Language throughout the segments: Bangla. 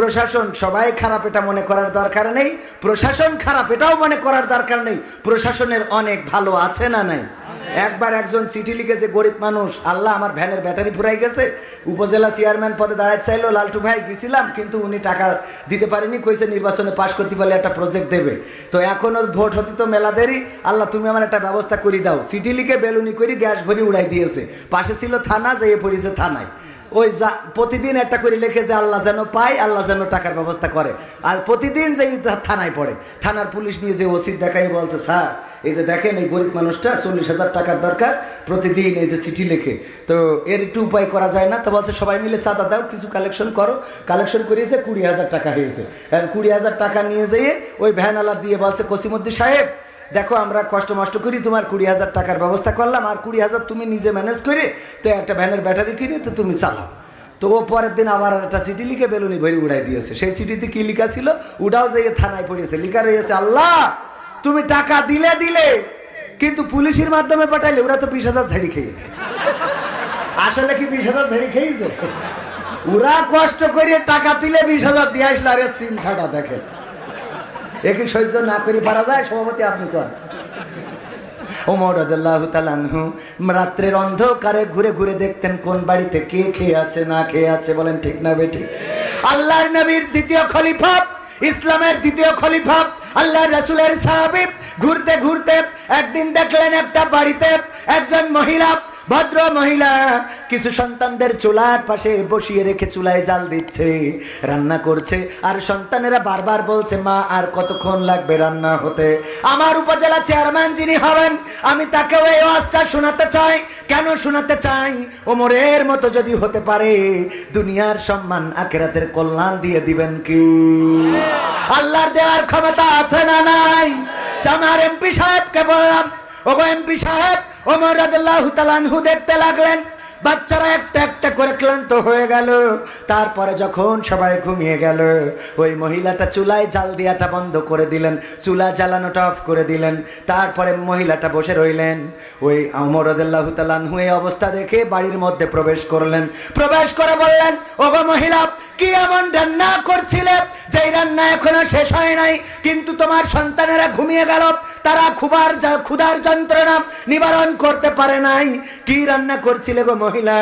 প্রশাসন সবাই খারাপ এটা মনে করার দরকার নেই। প্রশাসন খারাপ এটাও মনে করার দরকার নেই। প্রশাসনের অনেক ভালো আছে না নাই? একবার একজন চিঠি লিখেছে, গরিব মানুষ, আল্লাহ আমার ভ্যানের ব্যাটারি ফুরাই গেছে। উপজেলা চেয়ারম্যান পদে দাঁড়াতে চাইলো, লালটু ভাই গেছিলাম, কিন্তু উনি টাকা দিতে পারেনি, কইছে নির্বাচনে পাশ করতে পারলে একটা প্রজেক্ট দেবে। তো এখনও ভোট হতে তো মেলা দেরি। আল্লাহ, তুমি আমার একটা ব্যবস্থা করে দাও। চিঠি লিখে বেলুনি করে গ্যাস ভরি উড়াই দিয়েছে। পাশে ছিল থানা, যেয়ে পড়েছে থানায়। ওই যা, প্রতিদিন একটা করে লিখে যে আল্লাহ যেন পায়, আল্লাহ যেন টাকার ব্যবস্থা করে। আর প্রতিদিন যেই থানায় পড়ে। থানার পুলিশ নিয়ে যে ওসিদ দেখাই বলছে, স্যার, এই যে দেখেন এই গরিব মানুষটা চল্লিশ হাজার টাকার দরকার, প্রতিদিন এই যে চিঠি লেখে। তো এর একটু উপায় করা যায় না, তো বলছে, সবাই মিলে চাঁদা দাও, কিছু কালেকশন করো। কালেকশন করিয়েছে, কুড়ি হাজার টাকা হয়েছে। কুড়ি হাজার টাকা নিয়ে যেয়ে ওই ভ্যানওয়ালা দিয়ে বলছে, কসিমুদ্দি সাহেব দেখো, আমরা কষ্ট মষ্ট করি, তোমার কুড়ি হাজার টাকার ব্যবস্থা করলাম, আর কুড়ি হাজার তুমি নিজে ম্যানেজ করে, তো একটা ভ্যানের ব্যাটারি কিনে তো তুমি চালাও। তো ও পরের দিন আবার একটা চিঠি লিখে বেলুনি ভরি উড়াই দিয়েছে। সেই চিঠিতে কি লিখা ছিল? উড়াও যেয়ে থানায় পড়িয়েছে লিখা রয়েছে, আল্লাহ, তুমি টাকা দিলে দিলে, কিন্তু পুলিশের মাধ্যমে পাঠাইলে, ওরা তো বিশ হাজার ঝাড়ি খেয়েছে আসলে কি বিশ হাজার ঝাড়ি খেয়েছে? ওরা কষ্ট করে টাকা তুলে বিশ হাজার দিয়ে আসলে। আরে সিন ছাড়া দেখেন। একই সহ্য না করে পারা যায়, সভাপতি আপনি কর ওমর রাদিয়াল্লাহু তাআলা রাত্রের অন্ধকারে ঘুরে ঘুরে দেখতেন কোন বাড়িতে কে খেয়ে আছে, না খেয়ে আছে, বলেন ঠিক না বেটি আল্লাহর নবীর দ্বিতীয় খলিফা, ইসলামের দ্বিতীয় খলিফা, আল্লাহর রাসূলের সাহাবী, ঘুরতে ঘুরতে একদিন দেখলেন একটা বাড়িতে একজন মহিলা ভদ্র মহিলা, কিছু সন্তানদের চুলার পাশে বসিয়ে রেখে চুলায় জাল দিচ্ছে, রান্না করছে, আর সন্তানেরা বারবার বলছে, মা, আর কতক্ষণ লাগবে রান্না হতে? আমার উপজেলা চেয়ারম্যান যিনি হবেন, আমি তাকেও এই ওয়াজটা শোনাতে চাই। কেন শোনাতে চাই? ওমরের মতো যদি হতে পারে, দুনিয়ার সম্মান আখেরাতের কল্যাণ দিয়ে দিবেন কি? আল্লাহর দেওয়ার ক্ষমতা আছে না নাই? আমার এমপি সাহেবকে বললাম, ওগো এমপি সাহেব ওমর হু দেখতে লাগলেন বাচ্চারা একটা একটা করে ক্লান্ত হয়ে গেল। তারপরে যখন সবাই ঘুমিয়ে গেল, ওই মহিলাটা চুলায় জাল দিয়াটা বন্ধ করে দিলেন, চুলা জ্বালানোটা অফ করে দিলেন। তারপরে মহিলাটা বসে রইলেন। ওই অমর রদুল্লাহ তালানহু এই অবস্থা দেখে বাড়ির মধ্যে প্রবেশ করলেন। প্রবেশ করে বললেন, ওগো মহিলা, কি এমন রান্না করছিলে? যেই রান্না এখনও শেষ হয় নাই, কিন্তু তোমার সন্তানেরা ঘুমিয়ে গেল। তারা খুবার ক্ষুধার যন্ত্রণা নিবারণ করতে পারে নাই। কি রান্না করছিলে গো মহিলা,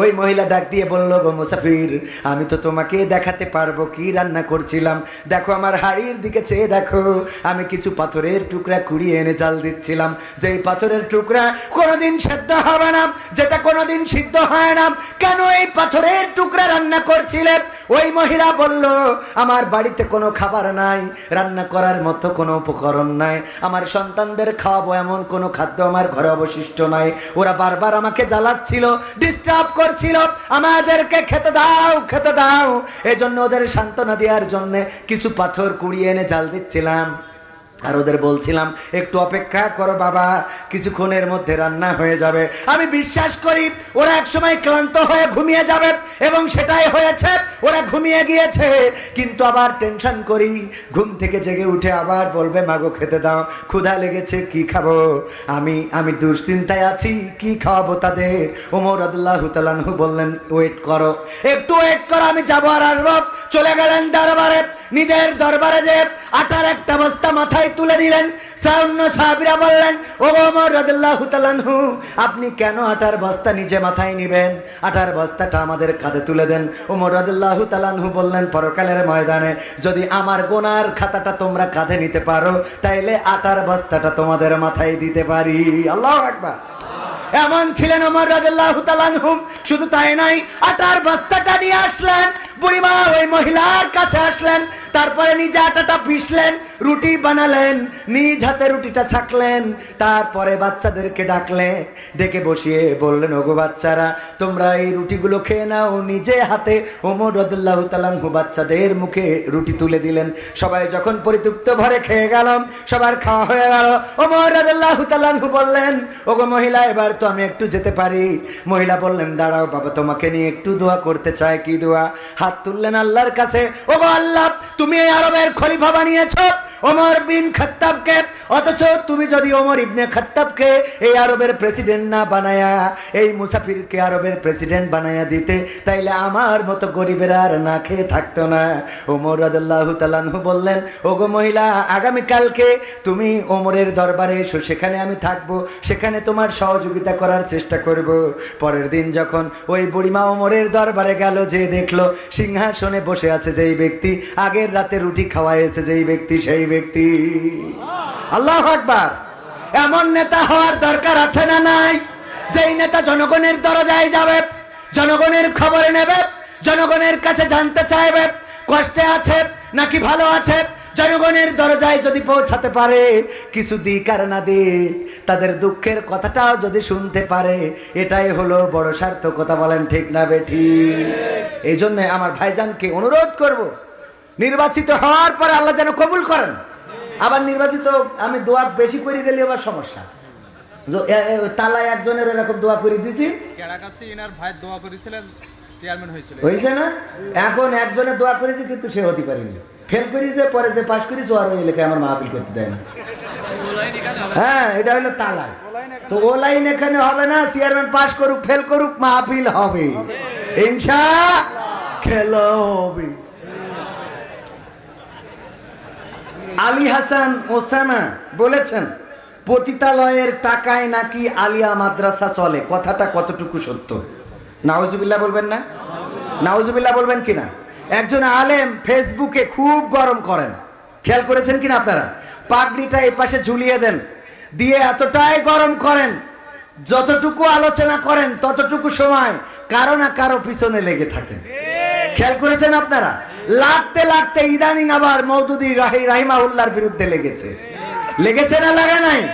ওই মহিলা ডাক দিয়ে বলল, গো মুসাফির, আমি তো তোমাকে দেখাতে পারব কি রান্না করছিলাম। দেখো আমার হাড়ির দিকে চেয়ে দেখো, আমি কিছু পাথরের টুকরা কুড়িয়ে এনে চাল দিচ্ছিলাম। যেই পাথরের টুকরা কোনোদিন সেদ্ধ হবে না, যেটা কোনোদিন সিদ্ধ হয় না, কেন এই পাথরের টুকরা রান্না করছিলে? ওই মহিলা বলল, আমার বাড়িতে কোনো খাবার নাই, রান্না করার মতো কোনো উপকরণ নাই, আমার সন্তানদের খাওয়াবো এমন কোনো খাদ্য আমার ঘরে অবশিষ্ট নাই। ওরা বারবার আমাকে জ্বালাচ্ছিল ডিস্টার্ব করছিল, আমাদেরকে খেতে দাও খেতে দাও। এজন্য ওদের সান্ত্বনা দেওয়ার জন্যে কিছু পাথর কুড়িয়ে এনে জাল দিচ্ছিলাম। আর ওদের বলছিলাম, একটু অপেক্ষা করো বাবা, কিছুক্ষণের মধ্যে রান্না হয়ে যাবে। আমি বিশ্বাস করি, ওরা একসময় ক্লান্ত হয়ে ঘুমিয়ে যাবে এবং সেটাই হয়েছে, ওরা ঘুমিয়ে গিয়েছে। কিন্তু আবার টেনশন করি, ঘুম থেকে জেগে উঠে আবার বলবে, মাগো, খেতে দাও, ক্ষুধা লেগেছে, কি খাব? আমি আমি দুশ্চিন্তায় আছি, কি খাওয়াবো তাদের? ওমর আদুল্লাহ তালানহু বললেন, ওয়েট করো, একটু ওয়েট করো, আমি যাব আর আসব। চলে গেলেন দরবারে। নিজের দরবারে যে আটার একটা বস্তা মাথায় তুলে নিলেন সাহাবিরা বললেন ও ওমর রাদিয়াল্লাহু তাআলাহু আপনি কেন আটার বস্তা নিজে মাথায় নেবেন? আটার বস্তাটা আমাদের কাঁধে তুলে দেন। ওমর রাদিয়াল্লাহু তাআলাহু বললেন, পরকালের ময়দানে যদি আমার গোনার খাতাটা তোমরা কাঁধে নিতে পারো, তাইলে আটার বস্তাটা তোমাদের মাথায় দিতে পারি। আল্লাহু আকবার। এমন ছিলেন ওমর তাআলাহু শুধু তাই নাই আটার বস্তাটা নিয়ে আসলেন বুড়িমা ওই মহিলার কাছে আসলেন তারপরে নিজে আটাটা পিষলেন রুটি বানালেন, নিজ হাতে রুটিটা ছাকলেন, তারপরে বাচ্চাদেরকে ডাকলে, ডেকে বসিয়ে বললেন, ওগো বাচ্চারা, তোমরা এই রুটিগুলো খেয়ে নাও। নিজে হাতে ওমর রদুল্লাহ তালানহু বাচ্চাদের মুখে রুটি তুলে দিলেন। সবাই যখন পরিতৃপ্ত ভরে খেয়ে গেল, সবার খাওয়া হয়ে গেল। ওমর রদুল্লাহ তালানহু বললেন, ওগো মহিলা, এবার তো আমি একটু যেতে পারি। মহিলা বললেন, দাঁড়াও বাবা, তোমাকে নিয়ে একটু দোয়া করতে চায় কি দোয়া? হাত তুললেন আল্লাহর কাছে, ওগো আল্লাহ, তুমি এই আরবের খলিফা বানিয়েছ ওমর বিন খত্তাবকে অথচ তুমি যদি ওমর ইবনে খাত্তাবকে এই আরবের প্রেসিডেন্ট না বানায়া, এই মুসাফিরকে আরবের প্রেসিডেন্ট বানায়া দিতে, তাইলে আমার মতো গরিবের আর না খেয়ে থাকতো না। ওমর রাদাল্লাহ তালানহু বললেন, ওগো মহিলা আগামীকালকে তুমি ওমরের দরবারে এসো, সেখানে আমি থাকব, সেখানে তোমার সহযোগিতা করার চেষ্টা করব। পরের দিন যখন ওই বুড়িমা ওমরের দরবারে গেল, যে দেখল, সিংহাসনে বসে আছে যেই ব্যক্তি, আগের রাতে রুটি খাওয়াইছে যেই ব্যক্তি, সেই ব্যক্তি। আল্লাহ আকবার। এমন নেতা হওয়ার দরকার আছে না নাই? যেই নেতা জনগণের দরজায় যাবে, জনগণের খবর নেবে, জনগণের কাছে জানতে চাইবে, কষ্টে আছে নাকি ভালো আছে? জনগণের দরজায় যদি পৌঁছাতে পারে, কিছু দিক আর না দিক, তাদের দুঃখের কথাটাও যদি শুনতে পারে, এটাই হলো বড় সার্থকতা, বলেন ঠিক না বেঠি এই জন্য আমার ভাইজানকে অনুরোধ করব, নির্বাচিত হওয়ার পরে আল্লাহ যেন কবুল করেন। আবার নির্বাচিত আমি দোয়া বেশি করে গেলে আবার সমস্যা। তালায় একজনের এরকম দোয়া করে দিছি ক্যারাকাসি এনার ভাই দোয়া করেছিলেন চেয়ারম্যান হয়েছিল হয়েছে না? এখন একজনের দোয়া করেছি কিন্তু সে হতে পারেনি ফেল করেছে পরে যে পাশ করেছে আর ওই এলাকায় আমার মাহফিল করতে দেয় না। হ্যাঁ এটা হলো তালায়। তো ও লাইন এখানে হবে না চেয়ারম্যান পাশ করুক ফেল করুক মাহফিল হবে। ইনশা খেলা হবে। আলী হাসান ওসামা বলেছেন, পতিতালয়ের টাকায় নাকি আলিয়া মাদ্রাসা চলে? কথাটা কতটুকু সত্য? নাউজুবিল্লাহ বলবেন না? নাউজুবিল্লাহ বলবেন কিনা? একজন আলেম ফেসবুকে খুব গরম করেন। খেয়াল করেছেন কিনা আপনারা? পাগড়িটা এই পাশে ঝুলিয়ে দেন। দিয়ে এতটাই গরম করেন, যতটুকু আলোচনা করেন, ততটুকু সময় কারও না কারও পিছনে লেগে থাকেন। খেয়াল করেছেন আপনারা? লাগতে লাগতে ইদানিং আবার মৌদুদি রাহি রাহিমাউল্লাহর বিরুদ্ধে লেগেছে। লেগেছে না লাগা নাই?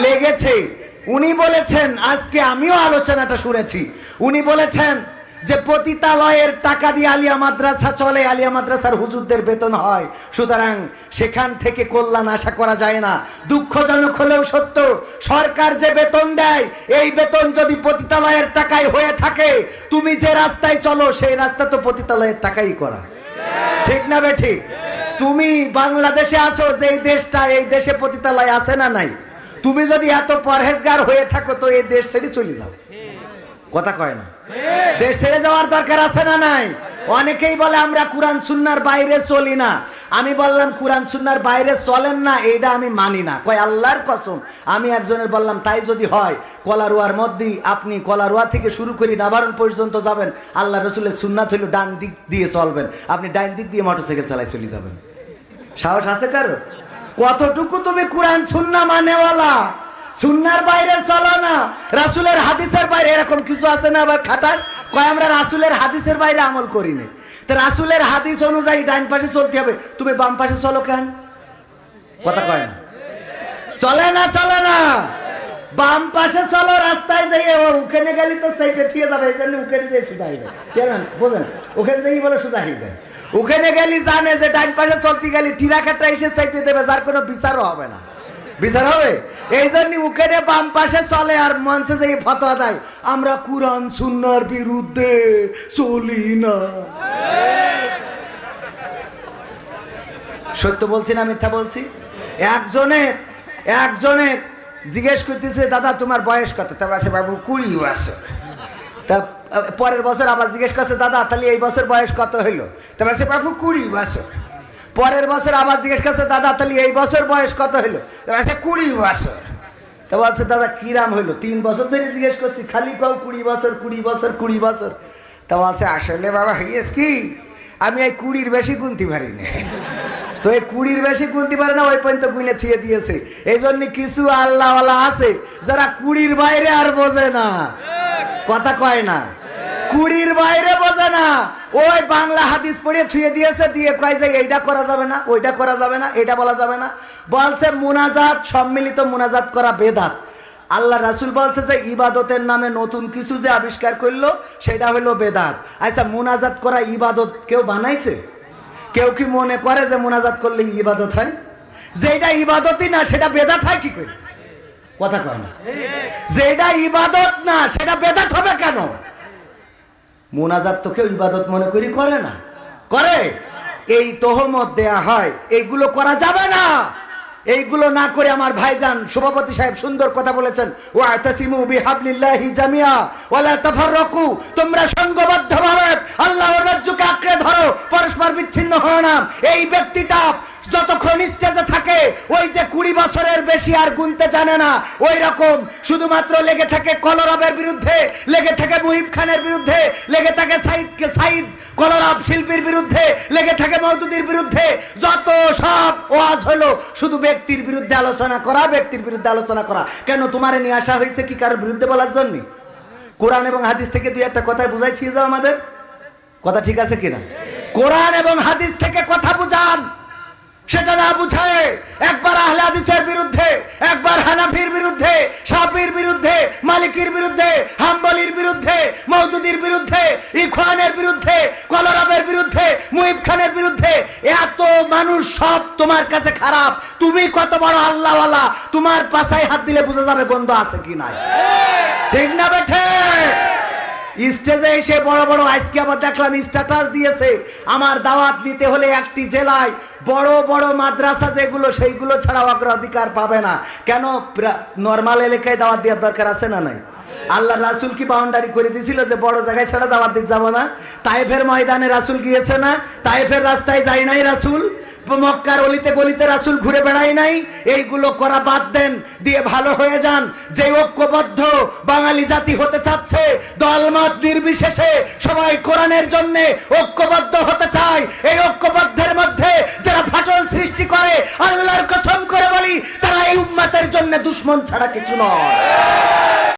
লেগেছে। উনি বলেছেন, আজকে আমিও আলোচনাটা শুনেছি। উনি বলেছেন যে পতিতালয়ের টাকা দিয়ে আলিয়া মাদ্রাসা চলে, আলিয়া মাদ্রাসার হুজুরদের বেতন হয়। সুতরাং সেখান থেকে কল্যাণ আশা করা যায় না। দুঃখজনক হলেও সত্য, সরকার যে বেতন দেয়, এই বেতন যদি পতিতালয়ের টাকায় হয়ে থাকে, তুমি যে রাস্তায় চলো, সেই রাস্তা তো পতিতালয়ের টাকাই করা। ঠিক না বে ঠিক? তুমি বাংলাদেশে আছো যে এই দেশটা এই দেশে পতিতালয় আছে না নাই? তুমি যদি এত পরহেজগার হয়ে থাকো তো এই দেশ ছেড়ে চলে যাও। কথা কয় না? দেশ ছেড়ে যাওয়ার দরকার আছে না নাই? অনেকেই বলে আমরা কোরআন সুন্নার বাইরে চলি না। আমি বললাম, কোরআন সুন্নার বাইরে চলেন না, এইটা আমি মানি না। কয়, আল্লাহর কসম, আমি একজনের বললাম, তাই যদি হয়, কলারুয়ার মধ্যেই আপনি কলারুয়া থেকে শুরু করি নাবারণ পর্যন্ত যাবেন, আল্লাহ রসুলের সুন্নাত হইল ডান দিক দিয়ে চলবেন। আপনি ডান দিক দিয়ে মোটরসাইকেল চালাই চলে যাবেন। সাহস আছে কারও? কতটুকু তুমি কোরআন সুন্না মানেওয়ালা? সুন্নার বাইরে চলো না। রাসুলের হাদিসের বাইরে এরকম কিছু আছে না আবার খাটার? কয়, আমরা রাসুলের হাদিসের বাইরে আমল করি না তো রাসুলের হাদিস অনুযায়ী ডাইন পাশে চলতে হবে। তুমি বাম পাশে চলো কেন? কথা কয় না। চলে না চলে না। বাম পাশে চলো, রাস্তায় যাই ওখানে গেলি তো সেইটা থিয়ে যাবে, এই জন্য ওখানে যাই সোজা হয়ে যায়। চেয়ারম্যান, বোঝেন? ওখানে যাই বলে সোজা হয়ে যায়। ওখানে গেলি জানে যে ডাইন পাশে চলতে গেলি টিরাকাটা এসে সাইডে দেবে, যার কোনো বিচারও হবে না। বিচার হবে? এই জন্য ওখানে বাম পাশে চলে আর মঞ্চে যে ফতোয়া দেয়, আমরা কোরআন, সুন্নার বিরুদ্ধে চলি না। সত্য বলছি না মিথ্যা বলছি? একজনের একজনের জিজ্ঞেস করতেছে, দাদা, তোমার বয়স কত? তা বলছে, বাবু, কুড়ি বছর। তা পরের বছর আবার জিজ্ঞেস করছে, দাদা, তাহলে এই বছর বয়স কত হইল? তা বলছে, বাবু, কুড়ি বছর। পরের বছর আবার জিজ্ঞেস করছে, দাদা, তাহলে এই বছর বয়স কত তা বলছে, কুড়ি বছর। তা বলছে, দাদা কিরাম হইল তিন বছর ধরে জিজ্ঞেস করছি, খালি পাও কুড়ি বছর কুড়ি বছর কুড়ি বছর? তা বলছে, আসলে বাবা হইয়েস কি? আমি এই কুড়ির বেশি গুনতে পারি না। তো এই কুড়ির বেশি গুনতে পারে না, ওই পর্যন্ত গুনে থিয়ে দিয়েছে। এই জন্য কিছু আল্লাহওয়ালা আছে যারা কুড়ির বাইরে আর বোঝে না। কথা কয় না। কুড়ির বাইরে বোঝে না। ওই বাংলা হাদিস পড়ে থুয়ে দিয়েছে, দিয়ে কয় যে এইটা করা যাবে না, ওইটা করা যাবে না, এটা বলা যাবে না। বলছে, মুনাজাত, সম্মিলিত মুনাজাত করা বেদাত। আল্লাহ রাসুল বলছে যে, ইবাদতের নামে নতুন কিছু যে আবিষ্কার করল, সেটা হলো বেদাত। আচ্ছা মুনাজাত করা ইবাদত কেউ বানাইছে? কেউ কি মনে করে যে মোনাজাত করলে ইবাদত হয়? যেটা ইবাদতই না, সেটা বেদাত হয় কি করে? কথা কয় না। যেটা ইবাদত না, সেটা বেদাত হবে কেন? মোনাজাত তো কেউ ইবাদত মনে করি করে না। করে? এই তহমত দেয়া হয়, এইগুলো করা যাবে না। এইগুলো না করে আমার ভাইজান সভাপতি সাহেব সুন্দর কথা বলেছেন ও আতাসিমু বিহাবলিল্লাহি জামিয়া তোমরা রাজ্যকে আঁকড়ে ধরো, পরস্পর বিচ্ছিন্ন হও না। এই ব্যক্তিটা যতক্ষণ স্টেজে থাকে, ওই যে কুড়ি বছরের বেশি আর গুনতে জানে না, ওই রকম। শুধুমাত্র লেগে থাকে কলরবের বিরুদ্ধে, লেগে থাকে মুহিব খানের বিরুদ্ধে, লেগে থাকে সাইদকে সাইদ, কলরব শিল্পীর বিরুদ্ধে, লেগে থাকে মৌদুদির বিরুদ্ধে। যত সব ওয়াজ হলো, শুধু ব্যক্তির বিরুদ্ধে আলোচনা করা, ব্যক্তির বিরুদ্ধে আলোচনা করা। কেন তোমারে নিয়ে আসা হয়েছে কি কারোর বিরুদ্ধে বলার জন্য? কোরআন এবং হাদিস থেকে দুই একটা কথায় বুঝাইছিয়ে যাও আমাদের। কথা ঠিক আছে কিনা? কোরআন এবং হাদিস থেকে কথা বুঝান। সেটা না বুঝায় একবার আহলে হাদিসের বিরুদ্ধে, একবার হানাফির বিরুদ্ধে, শাফির বিরুদ্ধে, মালিকির বিরুদ্ধে, হাম্বলির বিরুদ্ধে মৌদুদির বিরুদ্ধে, ইখওয়ানের বিরুদ্ধে, কলরবের বিরুদ্ধে মুহিব খানের বিরুদ্ধে, এত মানুষ সব তোমার কাছে খারাপ। তুমি কত বড় আল্লাহওয়ালা, তোমার পাশায় হাত দিলে বোঝা যাবে গন্ধ আছে কি নাই। ঠিক না বেঠে? স্টেজে এসে বড় বড় আজকে আবার দেখলাম স্ট্যাটাস দিয়েছে। আমার দাওয়াত নিতে হলে একটি জেলায় বড় বড় মাদ্রাসা যেগুলো, সেইগুলো ছাড়া অগ্রাধিকার পাবে না। কেন নর্মাল এলাকায় দাওয়াত দেওয়ার দরকার আছে না নাই? আল্লাহ রাসুল কি বাউন্ডারি করে দিছিল যে বড় জায়গায় ছাড়া দাওয়াত দিতে যাব না? তাইফের ময়দানে রাসুল গিয়েছে না? তাইফের রাস্তায় যায় নাই রাসুল? মক্কার অলিতে গলিতে রাসুল ঘুরে বেড়াই নাই? এইগুলো করা বাদ দেন, দিয়ে ভালো হয়ে যান। যে ঐক্যবদ্ধ বাঙালি জাতি হতে চাচ্ছে, দলমত নির্বিশেষে সবাই কোরআনের জন্য ঐক্যবদ্ধ হতে চায়। এই ঐক্যবদ্ধের মধ্যে যারা ফাটল সৃষ্টি করে, আল্লাহর কসম করে বলি, তারা এই উম্মাতের জন্য দুশ্মন ছাড়া কিছু নয়।